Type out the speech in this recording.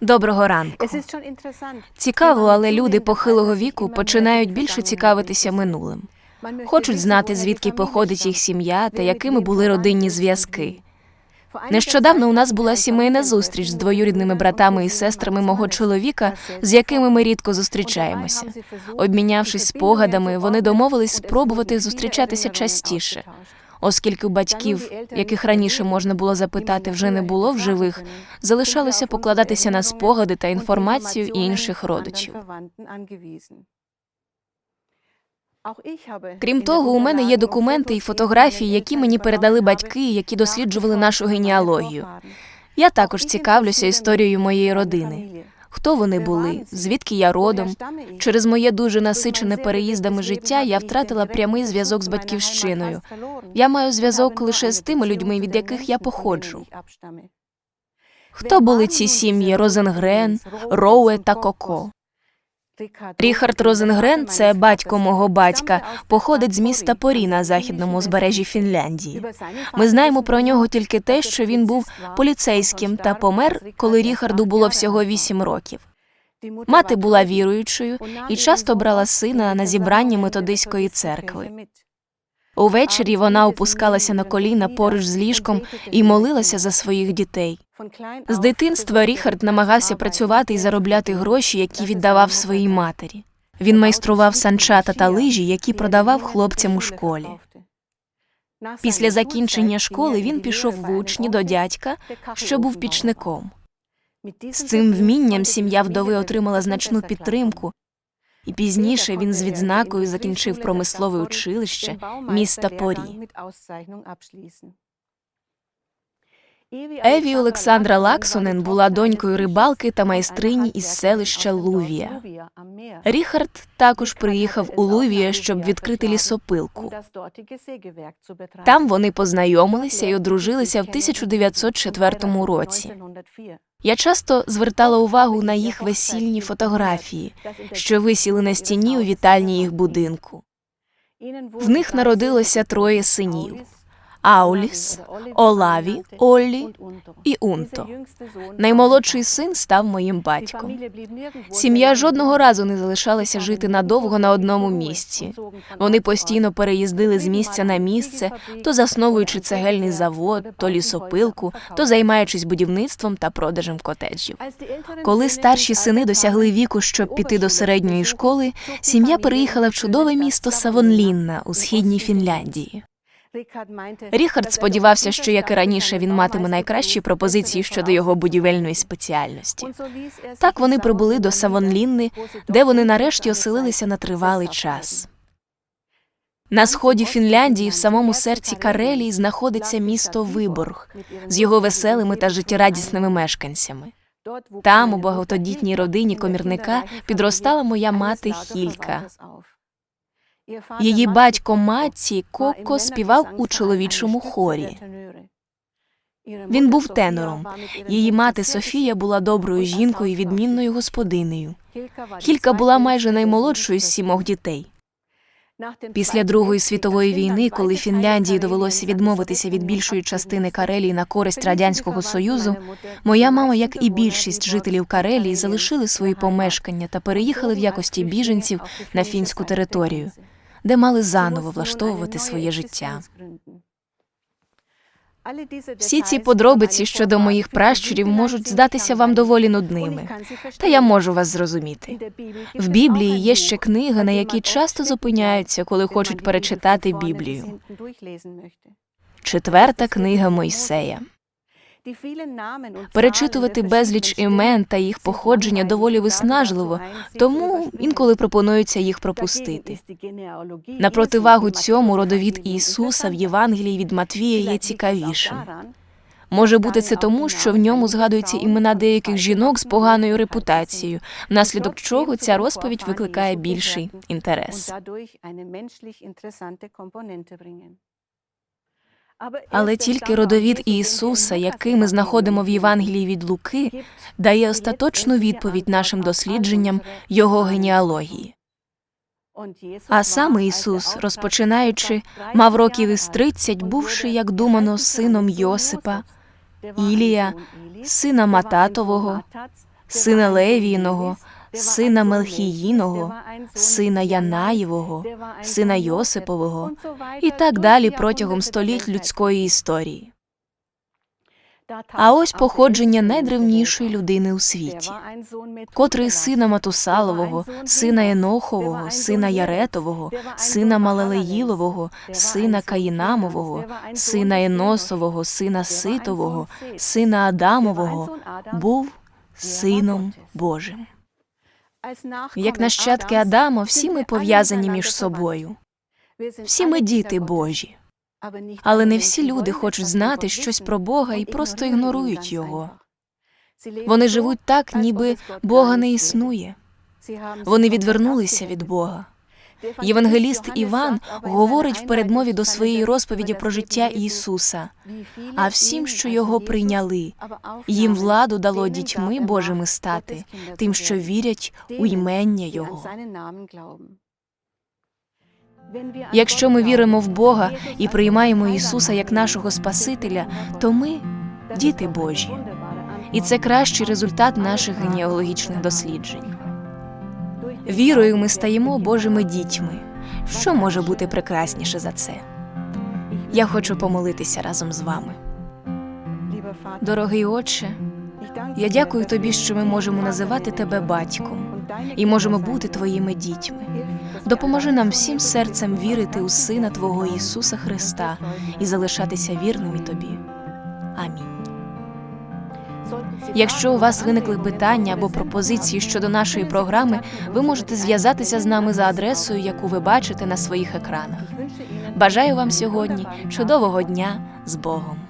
Доброго ранку. Цікаво, але люди похилого віку починають більше цікавитися минулим. Хочуть знати, звідки походить їх сім'я та якими були родинні зв'язки. Нещодавно у нас була сімейна зустріч з двоюрідними братами і сестрами мого чоловіка, з якими ми рідко зустрічаємося. Обмінявшись спогадами, вони домовились спробувати зустрічатися частіше. Оскільки батьків, яких раніше можна було запитати, вже не було в живих, залишалося покладатися на спогади та інформацію інших родичів. Крім того, у мене є документи і фотографії, які мені передали батьки, які досліджували нашу генеалогію. Я також цікавлюся історією моєї родини. Хто вони були, звідки я родом. Через моє дуже насичене переїздами життя я втратила прямий зв'язок з батьківщиною. Я маю зв'язок лише з тими людьми, від яких я походжу. Хто були ці сім'ї Розенгрен, Роуе та Коко? Ріхард Розенгрен, це батько мого батька, походить з міста Порі на західному узбережжі Фінляндії. Ми знаємо про нього тільки те, що він був поліцейським та помер, коли Ріхарду було всього вісім років. Мати була віруючою і часто брала сина на зібрання методистської церкви. Увечері вона опускалася на коліна поруч з ліжком і молилася за своїх дітей. З дитинства Ріхард намагався працювати і заробляти гроші, які віддавав своїй матері. Він майстрував санчата та лижі, які продавав хлопцям у школі. Після закінчення школи він пішов в учні до дядька, що був пічником. З цим вмінням сім'я вдови отримала значну підтримку, і пізніше він з відзнакою закінчив промислове училище міста Порі. Еві Олександра Лаксонен була донькою рибалки та майстрині із селища Лувія. Ріхард також приїхав у Лувія, щоб відкрити лісопилку. Там вони познайомилися і одружилися в 1904 році. Я часто звертала увагу на їх весільні фотографії, що висіли на стіні у вітальні їх будинку. В них народилося троє синів. Ауліс, Олаві, Оллі і Унто. Наймолодший син став моїм батьком. Сім'я жодного разу не залишалася жити надовго на одному місці. Вони постійно переїздили з місця на місце, то засновуючи цегельний завод, то лісопилку, то займаючись будівництвом та продажем котеджів. Коли старші сини досягли віку, щоб піти до середньої школи, сім'я переїхала в чудове місто Савонлінна у східній Фінляндії. Ріхард сподівався, що як і раніше він матиме найкращі пропозиції щодо його будівельної спеціальності. Так вони прибули до Савонлінни, де вони нарешті оселилися на тривалий час. На сході Фінляндії, в самому серці Карелії, знаходиться місто Виборг з його веселими та життєрадісними мешканцями. Там, у багатодітній родині комірника, підростала моя мати Хілька. Її батько Матті Коко співав у чоловічому хорі. Він був тенором. Її мати Софія була доброю жінкою і відмінною господинею. Хілька була майже наймолодшою з сімох дітей. Після Другої світової війни, коли Фінляндії довелося відмовитися від більшої частини Карелії на користь радянського союзу, моя мама, як і більшість жителів Карелії, залишили свої помешкання та переїхали в якості біженців на фінську територію, де мали заново влаштовувати своє життя. Всі ці подробиці щодо моїх пращурів можуть здатися вам доволі нудними, та я можу вас зрозуміти. В Біблії є ще книги, на які часто зупиняються, коли хочуть перечитати Біблію. Четверта книга Мойсея. Перечитувати безліч імен та їх походження доволі виснажливо, тому інколи пропонується їх пропустити. На противагу цьому родовід Ісуса в Євангелії від Матвія є цікавішим. Може бути це тому, що в ньому згадуються імена деяких жінок з поганою репутацією, внаслідок чого ця розповідь викликає більший інтерес. Але тільки родовід Ісуса, який ми знаходимо в Євангелії від Луки, дає остаточну відповідь нашим дослідженням його генеалогії. А саме Ісус, розпочинаючи, мав років із 30, бувши, як думано, сином Йосипа, Ілія, сина Мататового, сина Левіїного, сина Мелхіїного, сина Янаєвого, сина Йосипового і так далі протягом століть людської історії. А ось походження найдревнішої людини у світі, котрий сина Матусалового, сина Енохового, сина Яретового, сина Малелеїлового, сина Каїнамового, сина Еносового, сина Ситового, сина Адамового, був сином Божим. Як нащадки Адама, всі ми пов'язані між собою. Всі ми діти Божі. Але не всі люди хочуть знати щось про Бога і просто ігнорують його. Вони живуть так, ніби Бога не існує. Вони відвернулися від Бога. Євангеліст Іван говорить в передмові до своєї розповіді про життя Ісуса. А всім, що його прийняли, їм владу дало дітьми Божими стати, тим, що вірять у ймення Його. Якщо ми віримо в Бога і приймаємо Ісуса як нашого Спасителя, то ми діти Божі. І це кращий результат наших генеалогічних досліджень. Вірою ми стаємо Божими дітьми. Що може бути прекрасніше за це? Я хочу помолитися разом з вами. Дорогий Отче, я дякую тобі, що ми можемо називати тебе батьком і можемо бути твоїми дітьми. Допоможи нам всім серцем вірити у Сина Твого Ісуса Христа і залишатися вірними тобі. Амінь. Якщо у вас виникли питання або пропозиції щодо нашої програми, ви можете зв'язатися з нами за адресою, яку ви бачите на своїх екранах. Бажаю вам сьогодні чудового дня з Богом.